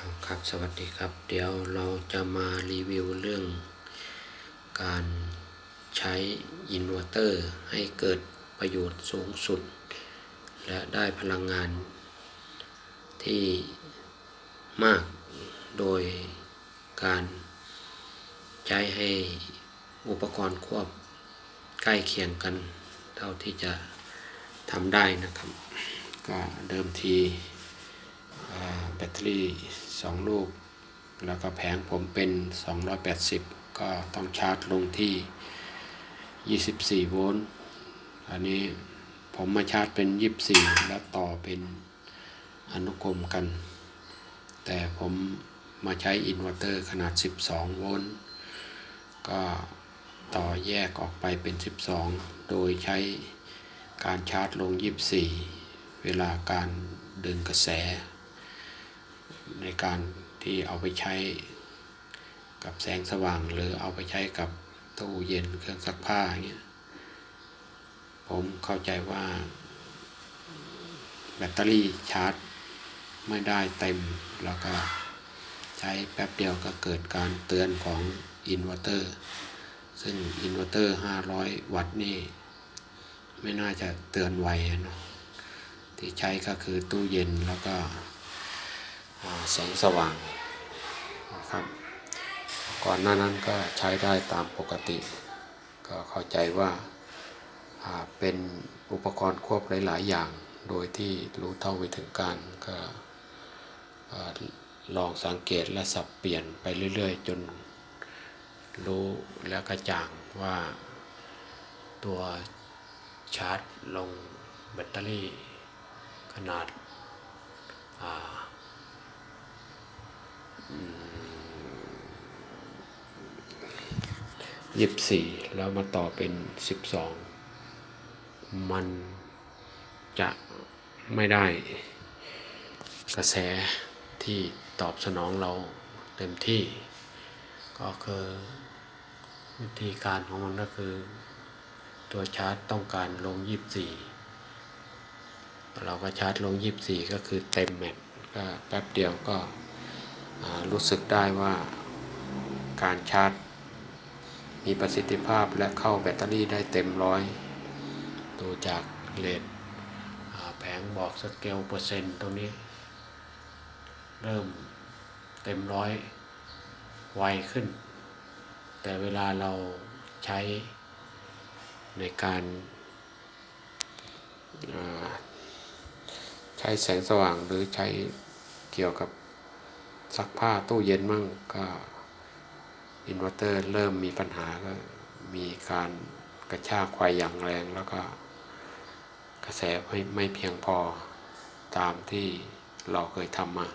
ครับสวัสดีครับ เดี๋ยวเราจะมารีวิวเรื่อง การใช้อินเวอร์เตอร์ให้เกิดประโยชน์สูงสุด และได้พลังงาน ที่มากโดยการใช้ให้อุปกรณ์ควบใกล้เคียงกัน เท่าที่จะทำได้นะครับ ก็เดิมทีแบตเตอรี่ 2 ลูก แล้วก็แผงผมเป็น 280 ก็ต้องชาร์จลงที่ 24 โวลต์ อันนี้ผมมาชาร์จเป็น 24 แล้วต่อเป็นอนุกรมกัน แต่ผมมาใช้อินเวอร์เตอร์ขนาด 12 โวลต์ ก็ต่อแยกออกไปเป็น 12 โดยใช้การชาร์จลง 24 เวลาการดึงกระแส ในการที่เอาไปใช้กับแสงสว่าง หรือเอาไปใช้กับตู้เย็นเครื่องซักผ้าอย่างเงี้ยผมเข้าใจว่า แบตเตอรี่ชาร์จ ไม่ได้เต็ม แล้วก็ใช้แป๊บเดียวก็เกิดการเตือนของอินเวอร์เตอร์ ซึ่งอินเวอร์เตอร์ 500 วัตต์นี่ ไม่น่าจะเตือนไวเนาะที่ใช้ก็คือตู้เย็นแล้วก็ แสงสว่างนะครับ ก่อนหน้านั้นก็ใช้ได้ตามปกติ ก็เข้าใจว่าเป็นอุปกรณ์ควบหลายๆอย่าง โดยที่รู้เท่าไม่ถึงการก็ลองสังเกตและสับเปลี่ยนไปเรื่อย ๆ จนรู้แล้วกระจ่างว่าตัวชาร์จลงแบตเตอรี่ขนาดอ่า ยี่สิบสี่แล้วมาต่อเป็นสิบสองมันจะไม่ได้กระแสที่ตอบสนองเราเต็มที่ ก็คือวิธีการของมันก็คือ ตัวชาร์จต้องการลงยี่สิบสี่เราก็ชาร์จลงยี่สิบสี่ก็คือเต็มแม็กซ์ก็แป๊บเดียวก็ รู้สึกได้ว่าการชาร์จ มีประสิทธิภาพและเข้าแบตเตอรี่ได้เต็มร้อยดูจากเลทอ่าแผงบอกสเกลเปอร์เซ็นต์ตรงนี้ เริ่มเต็มร้อยไวขึ้น แต่เวลาเราใช้ในการใช้แสงสว่างหรือใช้เกี่ยวกับ ซักผ้าตู้เย็นมั่งก็อินเวอร์เตอร์เริ่มมีปัญหาก็มีการกระชากไฟอย่างแรงแล้วก็กระแสไม่ไม่เพียงพอตามที่เราเคยทำมา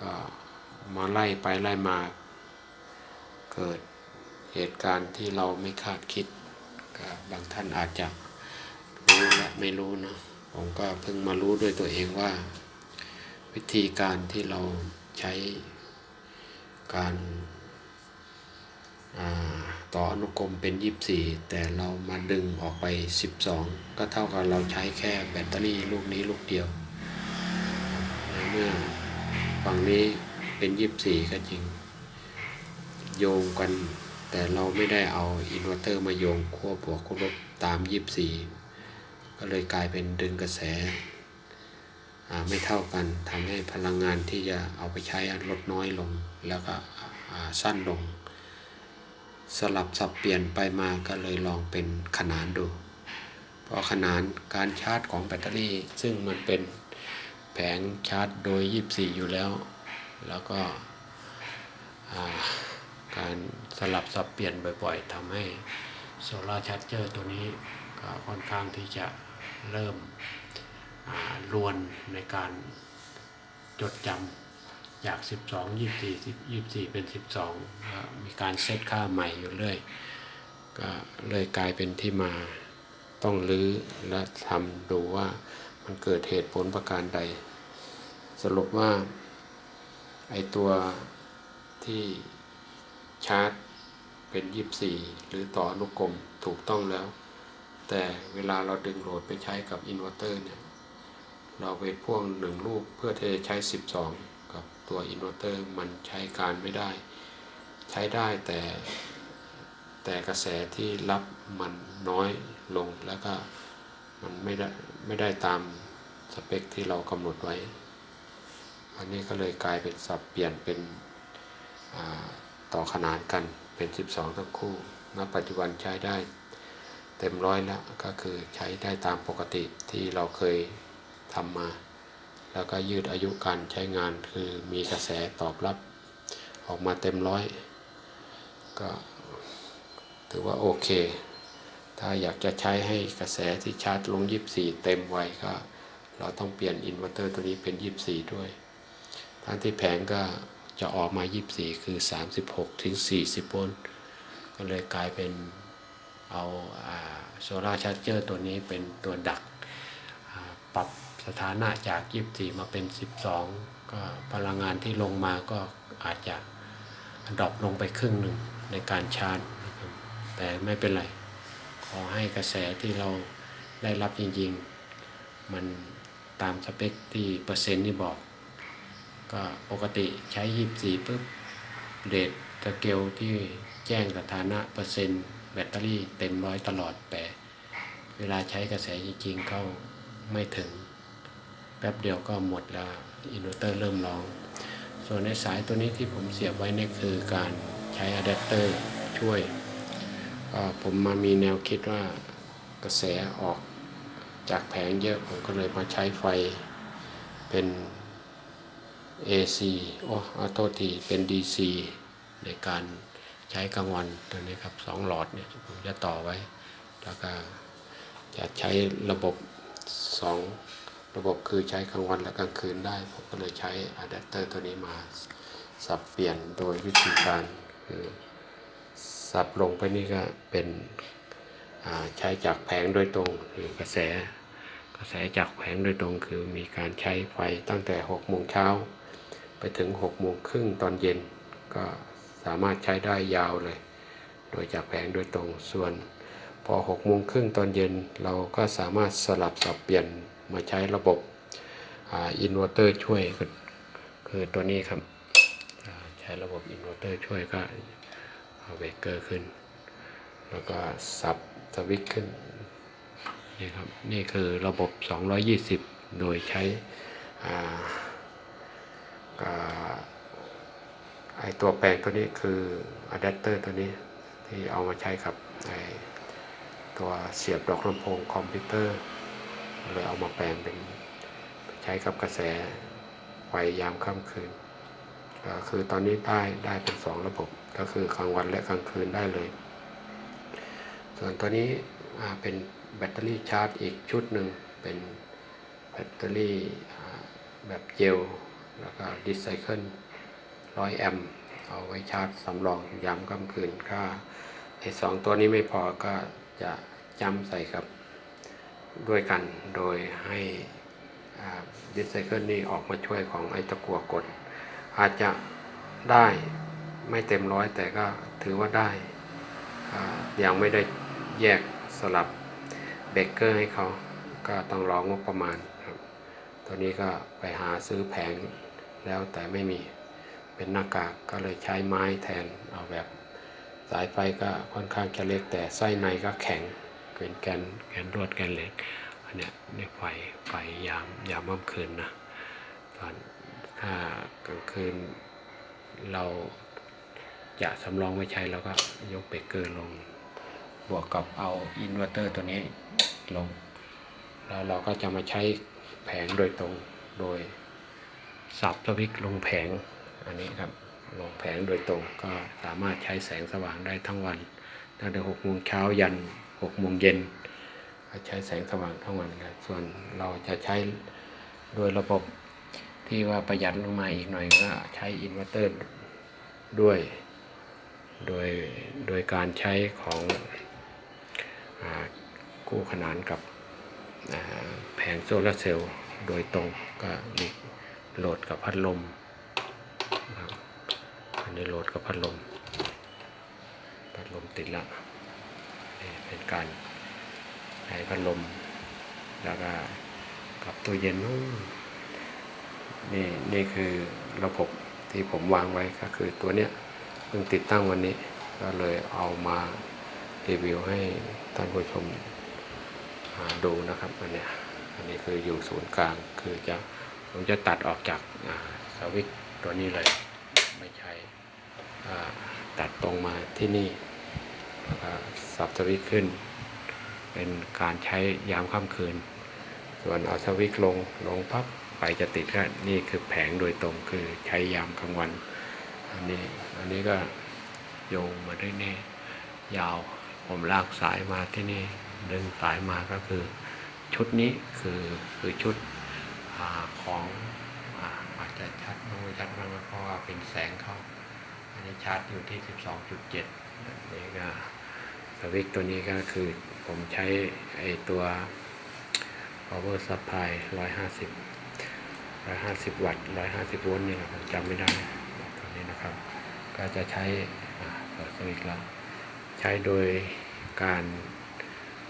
ก็มาไล่ไปไล่มา เกิดเหตุการณ์ที่เราไม่คาดคิดก็บางท่านอาจจะรู้และไม่รู้เนะ ผมก็เพิ่งมารู้ด้วยตัวเองว่า วิธีการที่เรา ใช้การาต่ออนุกรมเป็น 24 แต่เรามาดึงออกไป 12 ก็เท่ากับเราใช้แค่แบตเตอรี่ลูกนี้ลูกเดียวเมื่อฝั่งนี้เป็น 24 ก็จริง โยงกัน แต่เราไม่ได้เอาอินเวอร์เตอร์มาโยงขั้วบวกขั้วลบตาม 24 ก็เลยกลายเป็นดึงกระแส ไม่เท่ากันทำให้พลังงานที่จะเอาไปใช้ลดน้อยลงแล้วก็สั้นลง สลับสับเปลี่ยนไปมาก็เลยลองเป็นขนานดูเพราะขนานการชาร์จของแบตเตอรี่ ซึ่งมันเป็นแผงชาร์จโดย 24 อยู่แล้ว แล้วก็การสลับสับเปลี่ยนบ่อยๆทำให้โซลาร์ชาร์จเจอร์ตัวนี้ก็ค่อนข้างที่จะเริ่ม อ่าลวนในการจดจำจาก 12 24 10 24 เป็น 12 มีการเซตค่าใหม่อยู่เรื่อย ก็เลยกลายเป็นที่มาต้องรื้อและทำดูว่ามันเกิดเหตุผลประการใด สรุปว่า ไอตัวที่ชาร์จเป็น 24 หรือต่ออนุกรมถูกต้องแล้ว แต่เวลาเราดึงโหลดไปใช้กับอินเวอร์เตอร์เนี่ย เราไปพ่วงหนึ่งลูกเพื่อที่จะใช้ 12กับตัวอินเวอร์เตอร์มันใช้การไม่ได้ ใช้ได้แต่แต่กระแสที่รับมันน้อยลงแล้วก็มันไม่ได้ไม่ได้ตามสเปคที่เรากำหนดไว้ อันนี้ก็เลยกลายเป็นสับเปลี่ยนเป็นต่อขนานกันเป็น 12 ทั้งคู่ ณ ปัจจุบันใช้ได้เต็มร้อยแล้วก็คือใช้ได้ตามปกติที่เราเคย ทำมา แล้วก็ยืดอายุการใช้งานคือมีกระแสตอบรับ ออกมาเต็มร้อย ก็ถือว่าโอเค ถ้าอยากจะใช้ให้กระแสที่ชาร์จลง 24 เต็มไวก็ เราต้องเปลี่ยนอินเวอร์เตอร์ตัวนี้เป็น 24 ด้วยทั้งที่แผงก็จะออกมา 24 คือ 36 ถึง 40โวลต์ก็เลยกลายเป็นเอาโซลาร์ชาร์เจอร์ตัวนี้เป็นตัวดักปรับ สถานะจาก 24 มาเป็น 12 ก็พลังงานที่ลงมาก็อาจจะดรอปลงไปครึ่งหนึ่งในการชาร์จแต่ไม่เป็นไร ขอให้กระแสที่เราได้รับจริงๆ มันตามสเปคที่เปอร์เซ็นต์ที่บอก ก็ปกติใช้ 24ปุ๊บเรทสเกลที่แจ้งสถานะเปอร์เซ็นต์แบตเตอรี่เต็มร้อยตลอดแต่เวลาใช้กระแสจริงๆเข้าไม่ถึง แป๊บเดียวก็หมดแล้วอินเวอร์เตอร์เริ่มร้อง ส่วนในสายตัวนี้ที่ผมเสียบไว้นี่คือการใช้อะแดปเตอร์ช่วย ผมมามีแนวคิดว่ากระแสออกจากแผงเยอะผมก็เลยมาใช้ไฟเป็น AC โอ้เอาโทษทีเป็น DC ในการใช้กลางวันตัวนี้ครับสองหลอดเนี่ยผมจะต่อไว้ แล้วก็จะใช้ระบบสอง ระบบคือใช้กลางวันและกลางคืนได้ผมก็เลยใช้อะแดปเตอร์ตัวนี้มาสับเปลี่ยนโดยวิธีการคือสับลงไปนี่ก็เป็นใช้จากแผงโดยตรงคือกระแส กระแสจากแผงโดยตรงคือมีการใช้ไฟตั้งแต่6โมงเช้าไปถึง6โมงครึ่งตอนเย็น ก็สามารถใช้ได้ยาวเลย โดยจากแผงโดยตรงส่วน พอ6โมงครึ่งตอนเย็นเราก็สามารถสลับสับเปลี่ยน มาใช้ระบบอินเวอร์เตอร์ช่วยคือคือตัวนี้ครับใช้ระบบอินเวอร์เตอร์ช่วยก็เอาเบรกเกอร์ขึ้น แล้วก็สับสวิตช์ขึ้นนี่ครับนี่คือระบบ 220 โดยใช้ไอตัวแปลงตัวนี้คืออะแดปเตอร์ตัวนี้ที่เอามาใช้กับไอตัวเสียบดอกลำโพงคอมพิวเตอร์ เลยเอามาแปลงเป็นใช้กับกระแสไฟยามค่ำคืนก็คือตอนนี้ได้ได้เป็นสองระบบ ก็คือกลางวันและกลางคืนได้เลย ส่วนตัวนี้เป็นแบตเตอรี่ชาร์จอีกชุดหนึ่งเป็นแบตเตอรี่แบบเจล แล้วก็ดิสไซเคิลร้อยแอมป์เอาไว้ชาร์จสำรองยามค่ำคืนก็ไอสองตัวนี้ไม่พอก็จะจำใส่กับ ด้วยกันโดยให้ดิสไซเคิลนี่ออกมาช่วยของไอ้ตะกัวกด อาจจะได้ไม่เต็มร้อยแต่ก็ถือว่าได้ยังไม่ได้แยกสลับเบเกอร์ให้เขาก็ต้องรองบประมาณครับตัวนี้ก็ไปหาซื้อแผงแล้วแต่ไม่มีเป็นหน้ากากก็เลยใช้ไม้แทนเอาแบบสายไฟก็ค่อนข้างจะเล็กแต่ไส้ในก็แข็ง เป็นแกนแกนรวดแกนเหล็กอันเนี้ยในไฟไฟยามยามค่ำคืนนะตอนถ้ากลางคืนเราจะสำรองไว้ใช้แล้วก็ยกเบรกเกอร์ลง บวกกับเอาอินเวอร์เตอร์ตัวนี้ลง แล้วเราก็จะมาใช้แผงโดยตรงโดยสับสวิตช์ลงแผงอันนี้ครับลงแผงโดยตรงก็สามารถใช้แสงสว่างได้ทั้งวันตั้งแต่หกโมงเช้ายัน หกโมงเย็นก็ใช้แสงสว่างทั้งวันครับส่วนเราจะใช้โดยระบบที่ว่าประหยัดลงมาอีกหน่อยก็ใช้อินเวอร์เตอร์ด้วย โดยโดยการใช้ของอคู่ขนานกับแผงโซลาร์เซลล์โดยตรงก็มีโหลดกับพัดลมอันนี้โหลดกับพัดลม พัดลมติดละ เป็นการใช้พัดลม แล้วก็กับตู้เย็นนู้นนี่นี่คือระบบที่ผมวางไว้ก็คือตัวเนี้ยเพิ่งติดตั้งวันนี้ก็เลยเอามารีวิวให้ท่านผู้ชมดูนะครับอันเนี้ยอันนี้คืออยู่ศูนย์กลางคือจะผมจะตัดออกจากสวิตช์ตัวนี้เลย ไม่ใช่ตัดตรงมาที่นี่ สับสวิตขึ้น เป็นการใช้ยามค่ำคืน ส่วนเอาสวิตลงลงพับไฟจะติดก็นี่คือแผงโดยตรงคือใช้ยามกลางวัน อันนี้อันนี้ก็โยงมาด้วยนี่ยาวผมลากสายมาที่นี่ดึงสายมาก็คือชุดนี้คือคือชุดอของอาอาจจะชัดไม่ชัดมากเพราะว่าเป็นแสงเข้า อันนี้ชาร์จอยู่ที่ 12.7อันนี้ก็ส วิตช์ตัวนี้ก็คือผมใช้ไอตัว power supply 150 150 วัตต์ 150 โวลต์นี่แหละผมจำไม่ได้ตัวนี้นะครับ ก็จะใช้เปิดสวิตช์แล้ว ใช้โดยการ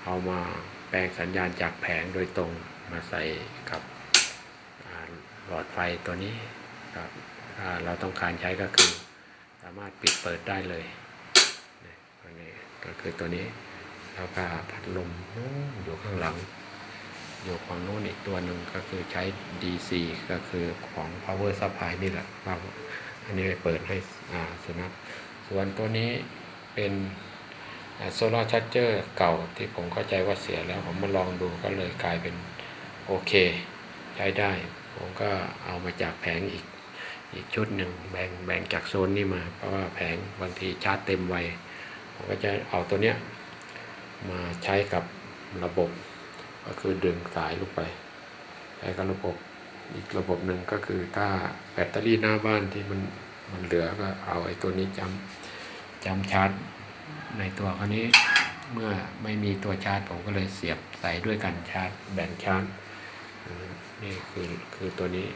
เอามาแปลงสัญญาณจากแผงโดยตรงมาใส่กับหลอดไฟตัวนี้ครับเราต้องการใช้ก็คือ สามารถปิดเปิดได้เลย ก็คือตัวนี้แล้วก็พัดลมนู้นอยู่ข้างหลัง อยู่ฝั่งโน้นอีกตัวหนึ่งก็คือใช้ DC ก็คือของ power supply นี่แหละครับอันนี้ไปเปิดให้อ่าสุนัขส่วนตัวนี้เป็นโซลาร์ชาร์เจอร์เก่าที่ผมเข้าใจว่าเสียแล้ว ผมมาลองดูก็เลยกลายเป็นโอเค ใช้ได้ ผมก็เอามาจากแผงอีกอีกชุดหนึ่งแบ่งแบ่งจากโซนนี้มา เพราะว่าแผงบางทีชาร์จเต็มไว ก็จะเอาตัวเนี้ยมาใช้กับระบบ ก็คือดึงสายลงไปใช้กับระบบอีกระบบหนึ่งก็คือถ้าแบตเตอรี่หน้าบ้านที่มันมันเหลือก็เอาไอ้ตัวนี้จำจำชาร์จในตัวคันนี้เมื่อไม่มีตัวชาร์จผมก็เลยเสียบใส่ด้วยกันชาร์จแบ่งชาร์จนี่คือคือตัวนี้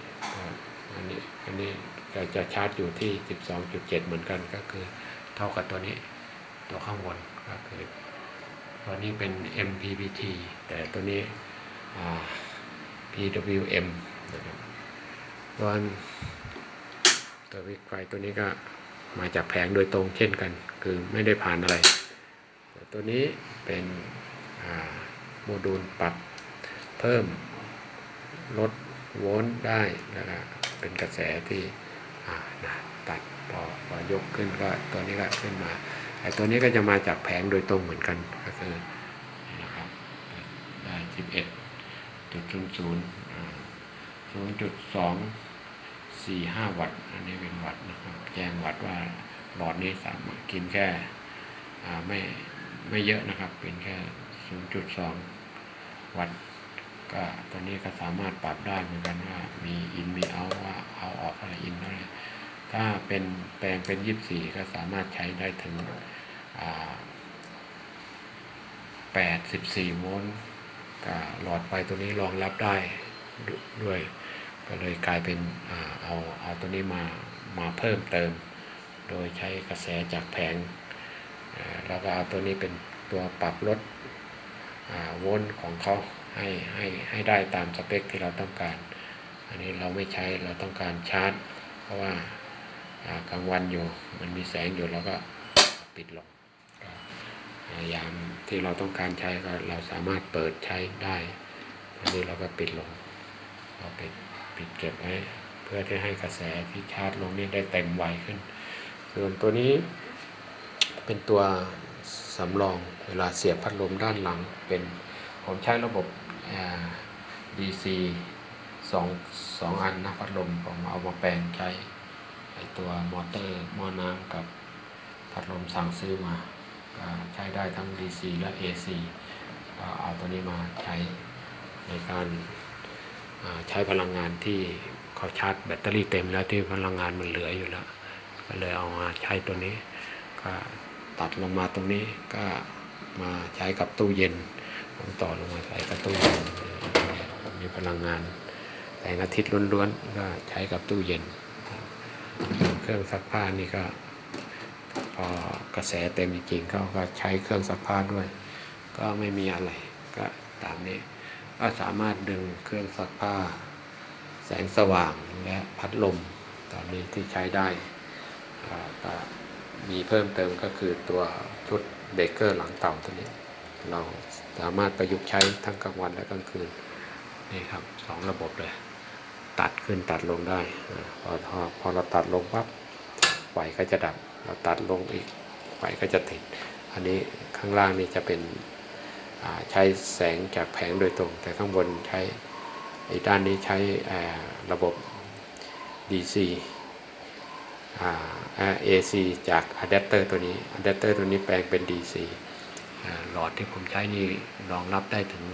อันนี้อันนี้ก็จะชาร์จอยู่ที่ 12.7 เหมือนกันก็คือเท่ากับตัวนี้ ตัวข้างบนก็คือตัวนี้เป็น MPPT แต่ตัวนี้ PWM นะครับส่วนตัววิกไฟตัวนี้ก็มาจากแผงโดยตรงเช่นกัน คือไม่ได้ผ่านอะไรแต่ตัวนี้เป็นโมดูลปรับเพิ่มลดโวลต์ได้แล้วก็เป็นกระแสที่ตัดพอพอยกขึ้นก็ตัวนี้ก็ขึ้นมา ไอ้ตัวนี้ก็จะมาจากแผงโดยตรงเหมือนกันก็คือนะครับได้สิบเอ็ดจุดศูนย์ศูนย์ศูนย์จุดสองสี่ห้าวัตต์อันนี้เป็นวัตต์นะครับแจ้งวัตต์ว่าหลอดนี้สามารถกินแค่ไม่ไม่เยอะนะครับ เป็นแค่ศูนย์จุดสองวัตต์ก็ตัวนี้ก็สามารถปรับได้เหมือนกันว่ามีอินมีเอาว่าเอาออก ถ้าเป็นแปลงเป็นยี่สี่ก็สามารถใช้ได้ถึงแปดสิบสี่โวลต์กับหลอดไฟตัวนี้รองรับได้ด้วย ก็เลยกลายเป็นอเอาเอาตัวนี้มามาเพิ่มเติม โดยใช้กระแสจากแผงแล้วก็เอาตัวนี้เป็นตัวปรับลดโวลต์ของเขาให้ให้ให้ได้ตามสเปคที่เราต้องการ อันนี้เราไม่ใช้เราต้องการชาร์จ เพราะว่า กลางวันอยู่ มันมีแสงอยู่แล้วก็ปิดลงก็อ่ายามที่เราต้องการใช้ก็เราสามารถเปิดใช้ได้อันนี้เราก็ปิดลงเราปิดปิดเก็บไว้เพื่อที่ให้กระแสที่ชาร์จลงนี้ได้เต็มไวขึ้น ส่วนตัวนี้เป็นตัวสำรองเวลาเสียบพัดลมด้านหลังเป็นผมใช้ระบบ DC สองสองอันนะพัดลมผมเอามาแปลงใช้ ตัวมอเตอร์มอน้ำกับพัดลมสั่งซื้อมาใช้ได้ทั้ง DC และ AC ก็เอาตัวนี้มาใช้ในการใช้พลังงานที่เขาชาร์จแบตเตอรี่เต็มแล้วที่พลังงานมันเหลืออยู่แล้ว ก็เลยเอามาใช้ตัวนี้ ก็ตัดลงมาตรงนี้ก็มาใช้กับตู้เย็นผมต่อลงมาใช้กับตู้เย็นมีพลังงานแสงอาทิตย์ล้วนๆก็ใช้กับตู้เย็น รื่องซักผ้านี่ก็พอกระแสเต็มจริงๆเขาก็ใช้เครื่องซักผ้าด้วย ก็ไม่มีอะไรก็ตามนี้ ก็สามารถดึงเครื่องซักผ้า แสงสว่างและพัดลมตอนนี้ที่ใช้ได้ก็มีเพิ่มเติมก็คือตัวชุดเบรกเกอร์หลังเต่าตัวนี้ เราสามารถประยุกต์ใช้ทั้งกลางวันและกลางคืนนี่ครับสองระบบเลย ตัดขึ้นตัดลงได้พอพอเราตัดลงปั๊บไฟก็จะดับ เราตัดลงอีกไฟก็จะติด อันนี้ข้างล่างนี่จะเป็นใช้แสงจากแผงโดยตรง แต่ข้างบนใช้ไอ้ด้านนี้ใช้ระบบ DC อ่าอ่า AC จากอะแดปเตอร์ตัวนี้อะแดปเตอร์ตัวนี้แปลงเป็น DC หลอดที่ผมใช้นี่รองรับได้ถึง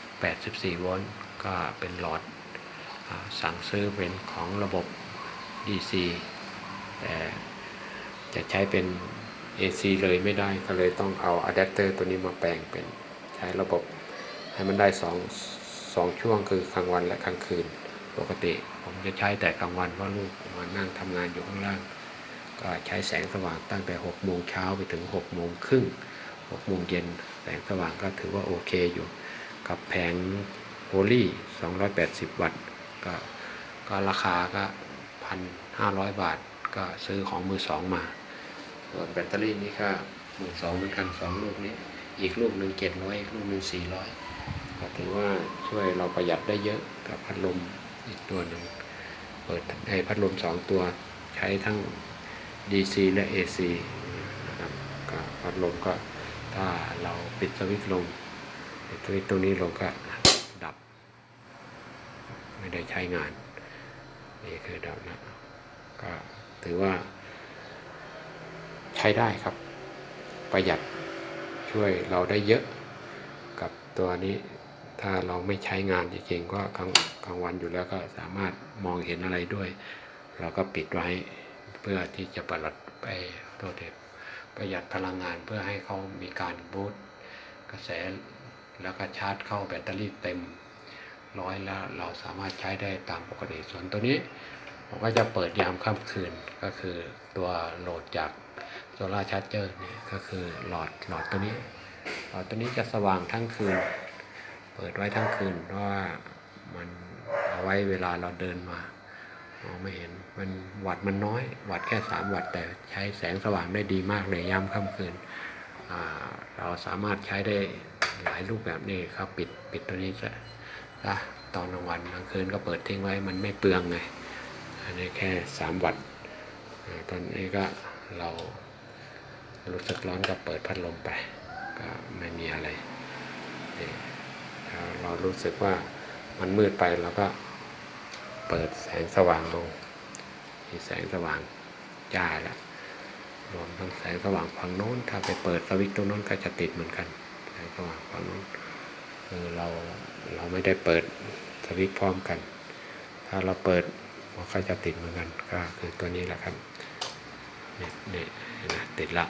84 โวลต์ ก็เป็นหลอด สั่งซื้อเป็นของระบบ DC แต่จะใช้เป็น AC เลยไม่ได้ก็เลยต้องเอาอะแดปเตอร์ตัวนี้มาแปลงเป็นใช้ระบบให้มันได้สองสองช่วงคือกลางวันและกลางคืน ปกติ ผมจะใช้แต่กลางวันเพราะลูกมมานั่งทำงานอยู่ข้างล่าง ก็ใช้แสงสว่างตั้งแต่6โมงเช้าไปถึง6โมงครึ่ง6โมงเย็นแสงสว่างก็ถือว่าโอเคอยู่ กับแผงโฮลี่ 280 วัตต์ ก็ก็ราคาก็พันห้าร้อยบาท ก็ซื้อของมือสองมาส่วนแบตเตอรี่นี่ก็มือสองเหมือนกันสองลูกนี้ อีกลูกหนึ่งเจ็ดร้อยอีกลูกหนึ่งสี่ร้อยก็ถือว่าช่วยเราประหยัดได้เยอะกับพัดลมอีกตัวหนึ่งเปิดไอ้พัดลมสองตัวใช้ทั้ง DC และ AC นะครับก็พัดลมก็ถ้าเราปิดสวิตช์ลงปิดสวิตช์ตรงนี้ลงก็ ไม่ได้ใช้งาน นี่คือดับนะก็ถือว่า ใช้ได้ครับ ประหยัดช่วยเราได้เยอะกับตัวนี้ถ้าเราไม่ใช้งานจริงๆก็กลางกลางวันอยู่แล้วก็สามารถมองเห็นอะไรด้วย เราก็ปิดไว้เพื่อที่จะประหลัดไปตัวเด็ประหยัดพลังงานเพื่อให้เขามีการบูตกระแสแล้วก็ชาร์จเข้าแบตเตอรี่เต็ม ร้อยแล้วเราสามารถใช้ได้ตามปกติส่วนตัวนี้ผมก็จะเปิดยามค่ำคืนก็คือตัวโหลดจากโซลาร์ชาร์จเจอร์เนี่ยก็คือหลอดหลอดตัวนี้หลอดตัวนี้จะสว่างทั้งคืน เปิดไว้ทั้งคืนเพราะว่ามันเอาไว้เวลาเราเดินมามองไม่เห็นมันวัดมันน้อย วัดแค่ 3 วัตต์แต่ใช้แสงสว่างได้ดีมากเลยยามค่ำคืนเราสามารถใช้ได้หลายรูปแบบนี่ครับปิดปิดตัวนี้จะ นะตอนกลางวันกลางคืนก็เปิดทิ้งไว้มันไม่เปลืองไงอันนี้แค่ 3 วัตต์ตอนนี้ก็เรารู้สึกร้อนก็เปิดพัดลมไป ก็ไม่มีอะไรถ้าเรารู้สึกว่ามันมืดไปเราก็เปิดแสงสว่างลงมีแสงสว่างจ้าแล้วรวมทั้งแสงสว่างฝั่งโน้น ถ้าไปเปิดสวิตช์ตรงโน้นก็จะติดเหมือนกัน แสงสว่างฝั่งโน้นคือเรา เราไม่ได้เปิดสวิตช์พร้อมกัน ถ้าเราเปิดมันก็จะติดเหมือนกันก็คือตัวนี้แหละครับนี่นี่เห็นไหมติดละ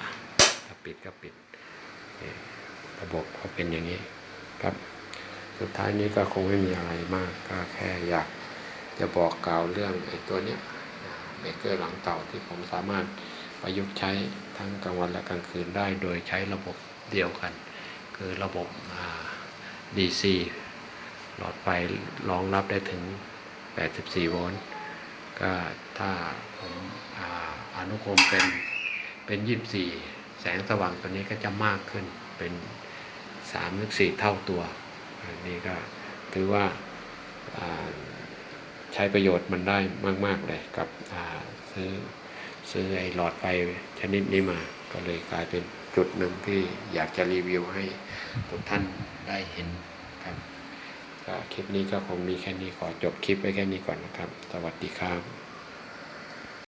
ถ้าปิดก็ปิดระบบเขาเป็นอย่างนี้ครับ สุดท้ายนี้ก็คงไม่มีอะไรมากก็แค่อยากจะบอกกล่าวเรื่องไอ้ตัวเนี้ยเบเกอร์หลังเต่าที่ผมสามารถประยุกต์ใช้ทั้งกลางวันและกลางคืนได้โดยใช้ระบบเดียวกัน คือระบบ DC หลอดไฟรองรับได้ถึง 84 โวลต์ ก็ถ้าผมอาอนุโคมเป็นเป็น 24 แสงสว่างตัวนี้ก็จะมากขึ้นเป็น3หรือ4เท่าตัว อันนี้ก็ถือว่าาใช้ประโยชน์มันได้มาก ๆ เลยกับซื้อซื้อไอ้หลอดไฟชนิดนี้มา ก็เลยกลายเป็นจุดหนึ่งที่อยากจะรีวิวให้ทุกท่านได้เห็นครับ คลิปนี้ก็คงมีแค่นี้ขอจบคลิปไว้แค่นี้ก่อนนะครับ สวัสดีครับ